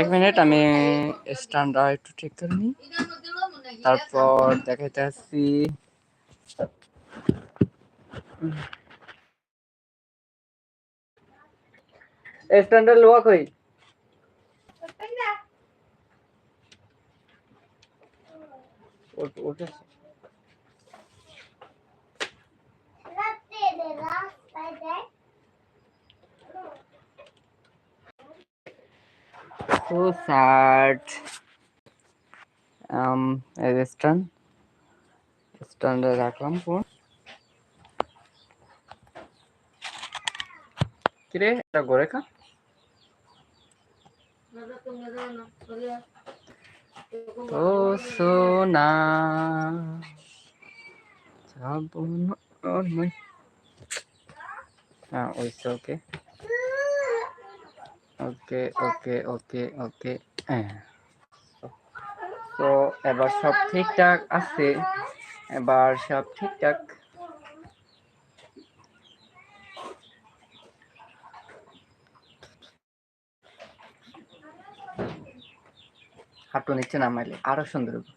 এক মিনিট, আমি স্ট্যান্ডটা একটু ঠিক করে নিই। তারপর দেখাইতে আসছি। স্ট্যান্ডার্ড লোয়া কই? ওঠ sad. Um এই স্ট্যান্ড রাখলাম ফোন কিরে, এটা গড়ে খা তো সোনা, যাব না আর নয়। হ্যাঁ ওইসে ওকে ওকে ওকে ওকে ওকে। তো এবার সব ঠিকঠাক আছে? এবার সব ঠিকঠাক? হাঁটু নিচে নামাইলে আরও সুন্দর হবে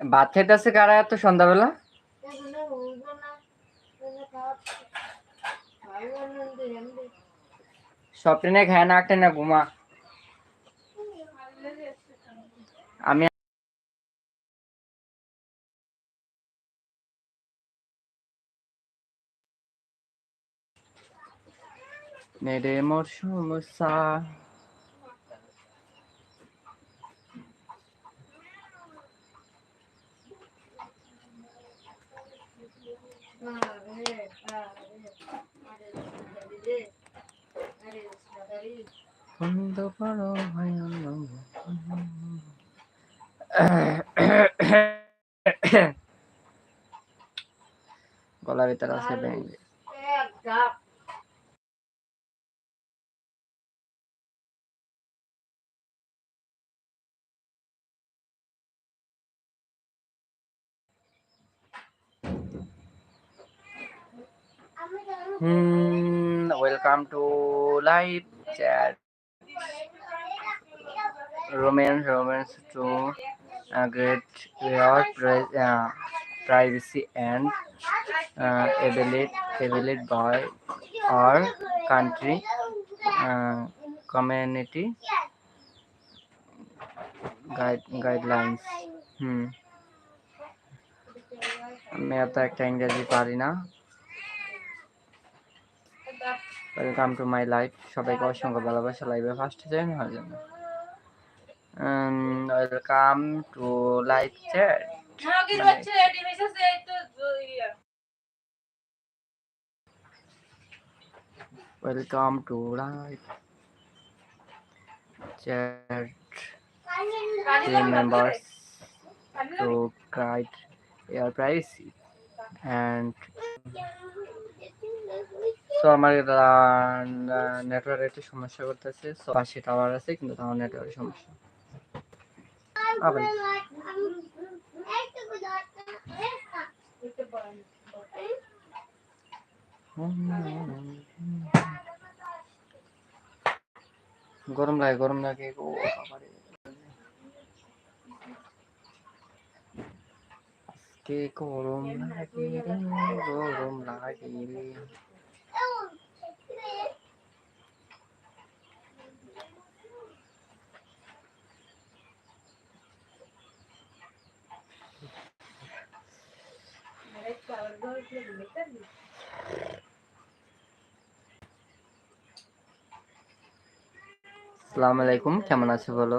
ভাত খাইতেছে কারা এত সন্ধ্যাবেলা? সব ট্রেনে খায় না একটা না ঘুমা। আমি নেড়ে মোর সমস্যা বন্ধ করো ভয়ানক গলার ভিতরে আছে ব্যাঙ্গে Hmm, to uh, great your pri- uh, privacy and uh, ability, ability by or country, uh, community guide, guidelines. হুম আমি এত একটা ইংরেজি পারি না ওয়েলকাম টু মাই লাইফ সবাইকে অসংখ্য ভালোবাসা লাইভে ফার্স্ট জয়েন হওয়ার জন্য। Welcome to live chat welcome to live chat guide your privacy and তো আমার নেটওয়ার্ক একটু সমস্যা করতেছে। সো পাশে টাওয়ার আছে, কিন্তু আমার নেটওয়ার্কের সমস্যা। গরম লাগে গরম লাগে। ও, বাবারে। আজকে গরম লাগে রে? গরম লাগে রে? আসসালামু আলাইকুম কেমন আছো বলো?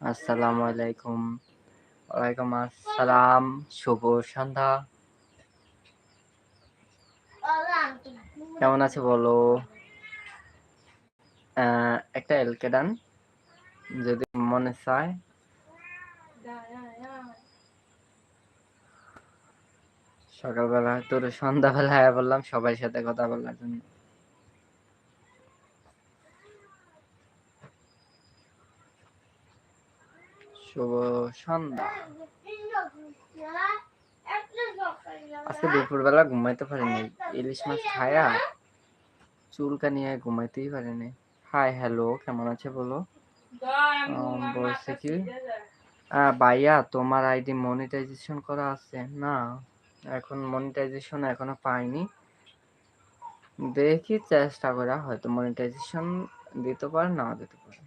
আসসালামু আলাইকুম। ওয়ালাইকুম আসসালাম, শুভ সন্ধ্যা। কেমন আছে বলো? একটা এলকে ডান যদি মনে চায়। সকালবেলা, তোর সন্ধ্যাবেলা বললাম সবার সাথে কথা বলার জন্য। শুভ সন্ধ্যা। আজকে দুপুরবেলা ঘুমাইতে পারিনি। ইলিশ মাছ খায়া চুলকা নিয়ে ঘুমাইতেই পারিনি। হাই, হ্যালো, কেমন আছে বলো? বলছে কি ভাইয়া, তোমার আইডি মনিটাইজেশন করা আছে। না, এখন মনিটাইজেশন এখনও পাইনি। দেখি চেষ্টা করা, হয়তো মনিটাইজেশন দিতে পারে, না দিতে পারে।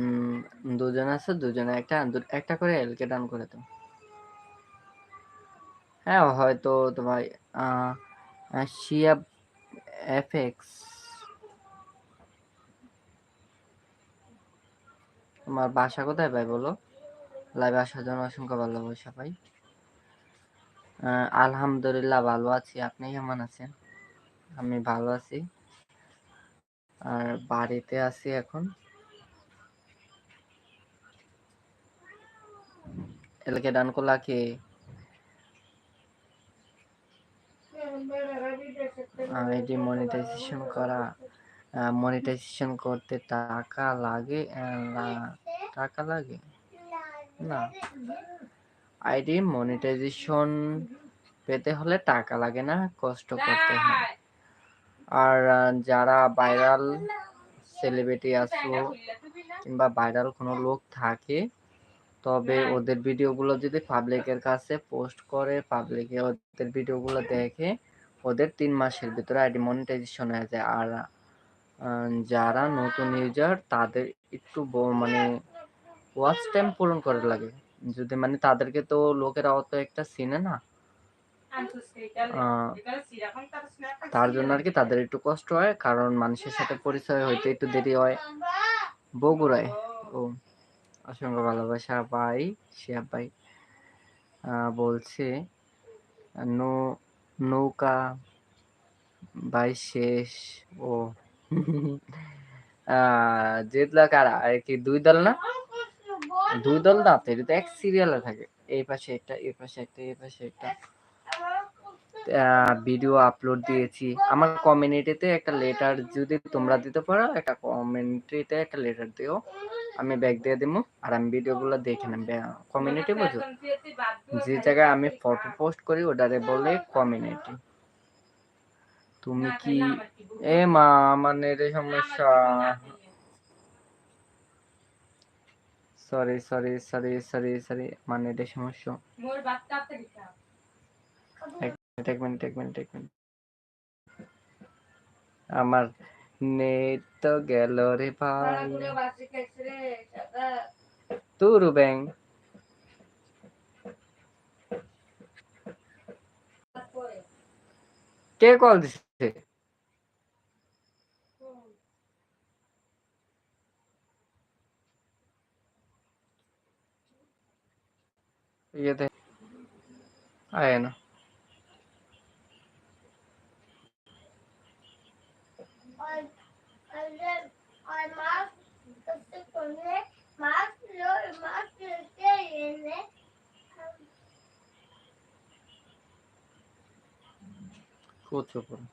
হুম দুজন আছে, দুজনে একটা একটা করে এলকে ডান করে দাও। হ্যাঁ হয়তো তোমার শিয়া এফএক্স। তোমার বাসা কোথায় ভাই বলো? লাইভ আসার জন্য অসংখ্য ভালোবাসা ভাই। আলহামদুলিল্লাহ ভালো আছি। আপনি কেমন আছেন? আমি ভালো আছি। আর বাড়িতে আছি এখন। এলকে ডান করলা কে? আইডি মনিটাইজেশন করা। মনিটাইজেশন করতে টাকা লাগে টাকা লাগে? না। আইডি মনিটাইজেশন পেতে হলে টাকা লাগে না, কষ্ট করতে হয়। আর যারা ভাইরাল সেলিব্রিটি আসো কিংবা ভাইরাল কোনো লোক থাকে তবে ওদের ভিডিওগুলো যদি পাবলিকের কাছে পোস্ট করে পাবলিকে ওদের ভিডিওগুলো দেখে ওদের তিন মাসের ভিতরে আইডি মনিটাইজেশন হয়ে যায়। আর যারা নতুন ইউজার তাদের একটু মানে ওয়াচ টাইম পূরণ করে লাগে। যদি মানে তাদেরকে তো লোকেরা অত একটা চিনে না। তার জন্য আর কি তাদের একটু কষ্ট হয় কারণ মানুষের সাথে পরিচয় হইতে একটু দেরি হয়। বগুড়ায় ও। অসংখ্য ভালোবাসা ভাই শিয়া ভাই বলছে, নৌ, নৌকা ভাই শেষ, ও। জিতলো কারা? আর কি দুই দল না? দুই দল না তো, এটা তো এক সিরিয়ালে থাকে। এই পাশে একটা, এই পাশে একটা, এই পাশে একটা। ভিডিও আপলোড দিয়েছি। আমার কমিউনিটিতে একটা লেটার যদি তোমরা দিতে পারো, একটা কমিউনিটিতে একটা লেটার দিও। আমি ব্যাগ দিয়ে দেবো আর আমি ভিডিওগুলো দেখে নেব। কমিউনিটি বুঝো? যে জায়গায় আমি ফটো পোস্ট করি ওটারে বলে কমিউনিটি তুমি কি এ মা আমার নেটের সমস্যা। Sorry sorry sorry sorry sorry আমার নেটের সমস্যা। এক মিনিট এক মিনিট এক মিনিট আমার নেট তো গেল রে ভাই। Tudo bem. Que call ये थे आया ना और और और கூச்சப்படும்